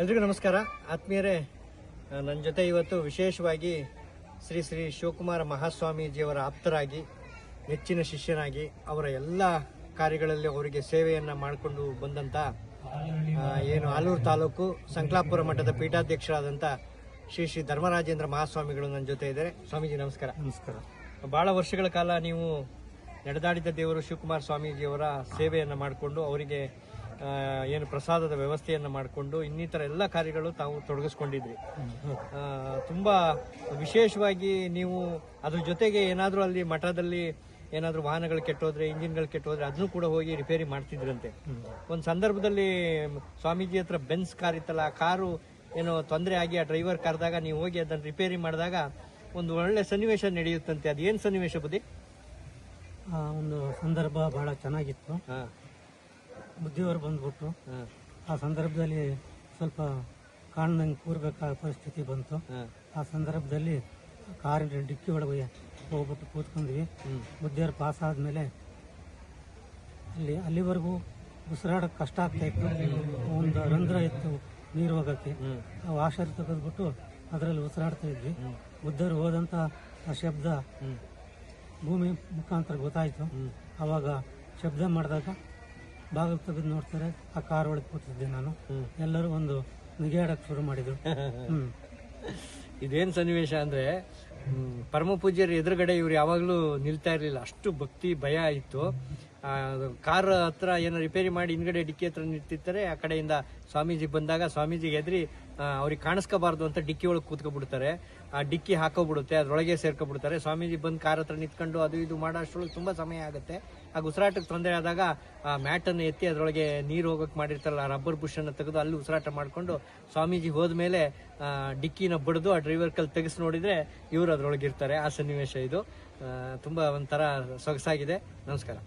ಎಲ್ರಿಗೂ ನಮಸ್ಕಾರ. ಆತ್ಮೀಯರೇ ನನ್ನ ಜೊತೆ ಇವತ್ತು ವಿಶೇಷವಾಗಿ ಶ್ರೀ ಶ್ರೀ ಶಿವಕುಮಾರ ಮಹಾಸ್ವಾಮೀಜಿಯವರ ಆಪ್ತರಾಗಿ ನೆಚ್ಚಿನ ಶಿಷ್ಯನಾಗಿ ಅವರ ಎಲ್ಲ ಕಾರ್ಯಗಳಲ್ಲಿ ಅವರಿಗೆ ಸೇವೆಯನ್ನು ಮಾಡಿಕೊಂಡು ಬಂದಂಥ ಏನು ಆಲೂರು ತಾಲೂಕು ಸಂಕ್ಲಾಪುರ ಮಠದ ಪೀಠಾಧ್ಯಕ್ಷರಾದಂಥ ಶ್ರೀ ಶ್ರೀ ಧರ್ಮರಾಜೇಂದ್ರ ಮಹಾಸ್ವಾಮಿಗಳು ನನ್ನ ಜೊತೆ ಇದ್ದಾರೆ. ಸ್ವಾಮೀಜಿ ನಮಸ್ಕಾರ. ನಮಸ್ಕಾರ. ಭಾಳ ವರ್ಷಗಳ ಕಾಲ ನೀವು ನಡೆದಾಡಿದ ದೇವರು ಶಿವಕುಮಾರ ಸ್ವಾಮೀಜಿಯವರ ಸೇವೆಯನ್ನು ಮಾಡಿಕೊಂಡು ಅವರಿಗೆ ಏನು ಪ್ರಸಾದದ ವ್ಯವಸ್ಥೆಯನ್ನು ಮಾಡಿಕೊಂಡು ಇನ್ನಿತರ ಎಲ್ಲ ಕಾರ್ಯಗಳು ತಾವು ತೊಡಗಿಸ್ಕೊಂಡಿದ್ವಿ ತುಂಬ ತುಂಬಾ ವಿಶೇಷವಾಗಿ ನೀವು ಅದ್ರ ಜೊತೆಗೆ ಏನಾದರೂ ಅಲ್ಲಿ ಮಠದಲ್ಲಿ ಏನಾದರೂ ವಾಹನಗಳು ಕೆಟ್ಟೋದ್ರೆ ಇಂಜಿನ್ಗಳು ಕೆಟ್ಟೋದ್ರೆ ಅದನ್ನು ಕೂಡ ಹೋಗಿ ರಿಪೇರಿ ಮಾಡ್ತಿದ್ರಂತೆ. ಒಂದು ಸಂದರ್ಭದಲ್ಲಿ ಸ್ವಾಮೀಜಿ ಹತ್ರ ಬೆನ್ಸ್ ಕಾರ್ ಇತ್ತಲ್ಲ ಆ ಕಾರು ಏನೋ ತೊಂದರೆ ಆಗಿ ಆ ಡ್ರೈವರ್ ಕರೆದಾಗ ನೀವು ಹೋಗಿ ಅದನ್ನು ರಿಪೇರಿ ಮಾಡಿದಾಗ ಒಂದು ಒಳ್ಳೆ ಸನ್ನಿವೇಶ ನಡೆಯುತ್ತಂತೆ. ಅದೇನು ಸನ್ನಿವೇಶ ಬುದ್ಧಿ? ಆ ಒಂದು ಸಂದರ್ಭ ಬಹಳ ಚೆನ್ನಾಗಿತ್ತು. ಹಾಂ ಬಂದ್ಬಿಟ್ಟು ಬಂದ್ಬಿಟ್ರು ಆ ಸಂದರ್ಭದಲ್ಲಿ ಸ್ವಲ್ಪ ಕಾಣ್ದಂಗೆ ಕೂರ್ಬೇಕಾದ ಪರಿಸ್ಥಿತಿ ಬಂತು. ಆ ಸಂದರ್ಭದಲ್ಲಿ ಕಾರಿನ ಡಿಕ್ಕಿ ಒಳಗೆ ಹೋಗ್ಬಿಟ್ಟು ಕೂತ್ಕೊಂಡ್ವಿ. ಮುದ್ದೆಯವ್ರು ಪಾಸ್ ಆದಮೇಲೆ ಅಲ್ಲಿ ಅಲ್ಲಿವರೆಗೂ ಉಸಿರಾಡೋಕೆ ಕಷ್ಟ ಆಗ್ತಾ ಇತ್ತು. ಒಂದು ರಂಧ್ರ ಇತ್ತು ನೀರು ಹೋಗೋಕ್ಕೆ. ಆ ವಾಷರ್ ತೆಗೆದ್ಬಿಟ್ಟು ಅದರಲ್ಲಿ ಉಸಿರಾಡ್ತಾ ಇದ್ವಿ. ಬುದ್ಧರು ಹೋದಂಥ ಆ ಶಬ್ದ ಭೂಮಿ ಮುಖಾಂತರ ಗೊತ್ತಾಯಿತು. ಅವಾಗ ಆವಾಗ ಶಬ್ದ ಮಾಡಿದಾಗ ಬಾಗಿಲು ತೆಗೆದು ನೋಡ್ತಾರೆ ಆ ಕಾರ್ ಒಳಗೆ ಕೂತಿದ್ದೆ ನಾನು. ಎಲ್ಲರೂ ಒಂದು ನಿಗೆಯಾಡಕ್ಕೆ ಶುರು ಮಾಡಿದ್ರು. ಇದೇನು ಇದೇನ್ ಸನ್ನಿವೇಶ ಅಂದ್ರೆ ಪರಮ ಪೂಜ್ಯರ ಎದುರುಗಡೆ ಇವ್ರು ಯಾವಾಗಲೂ ನಿಲ್ತಾ ಇರಲಿಲ್ಲ. ಅಷ್ಟು ಭಕ್ತಿ ಭಯ ಇತ್ತು. ಕಾರ್ ಹತ್ರ ಏನೋ ರಿಪೇರಿ ಮಾಡಿ ಹಿಂದ್ಗಡೆ ಡಿಕ್ಕಿ ಹತ್ರ ನಿಂತಿರ್ತಾರೆ ಆ ಕಡೆಯಿಂದ ಸ್ವಾಮೀಜಿ ಬಂದಾಗ ಸ್ವಾಮೀಜಿಗೆ ಎದ್ರಿ ಆ, ಅವ್ರಿಗೆ ಕಾಣಿಸ್ಕೋಬಾರ್ದು ಅಂತ ಡಿಕ್ಕಿ ಒಳಗೆ ಕೂತ್ಕೊಬಿಡ್ತಾರೆ. ಆ ಡಿಕ್ಕಿ ಹಾಕೋಬಿಡುತ್ತೆ ಅದರೊಳಗೆ ಸೇರ್ಕೊಬಿಡ್ತಾರೆ. ಸ್ವಾಮೀಜಿ ಬಂದು ಕಾರ್ ಹತ್ರ ನಿಂತ್ಕೊಂಡು ಅದು ಇದು ಮಾಡೋ ಅಷ್ಟರೊಳಗೆ ತುಂಬ ಸಮಯ ಆಗುತ್ತೆ. ಆಗ ಉಸಿರಾಟಕ್ಕೆ ತೊಂದರೆ ಆದಾಗ ಆ ಮ್ಯಾಟನ್ನು ಎತ್ತಿ ಅದರೊಳಗೆ ನೀರು ಹೋಗೋಕೆ ಮಾಡಿರ್ತಾರಲ್ಲ ಆ ರಬ್ಬರ್ ಬುಷನ್ನು ತೆಗೆದು ಅಲ್ಲಿ ಉಸಿರಾಟ ಮಾಡಿಕೊಂಡು ಸ್ವಾಮೀಜಿ ಹೋದ್ಮೇಲೆ ಮೇಲೆ ಡಿಕ್ಕಿನ ಬಡಿದು ಆ ಡ್ರೈವರ್ ಕಲ್ಲಿ ತೆಗೆಸಿ ನೋಡಿದರೆ ಇವರು ಅದರೊಳಗೆ ಇರ್ತಾರೆ ಆ ಸನ್ನಿವೇಶ ಇದು. ತುಂಬಾ ಒಂಥರ ಸೊಗಸಾಗಿದೆ. ನಮಸ್ಕಾರ.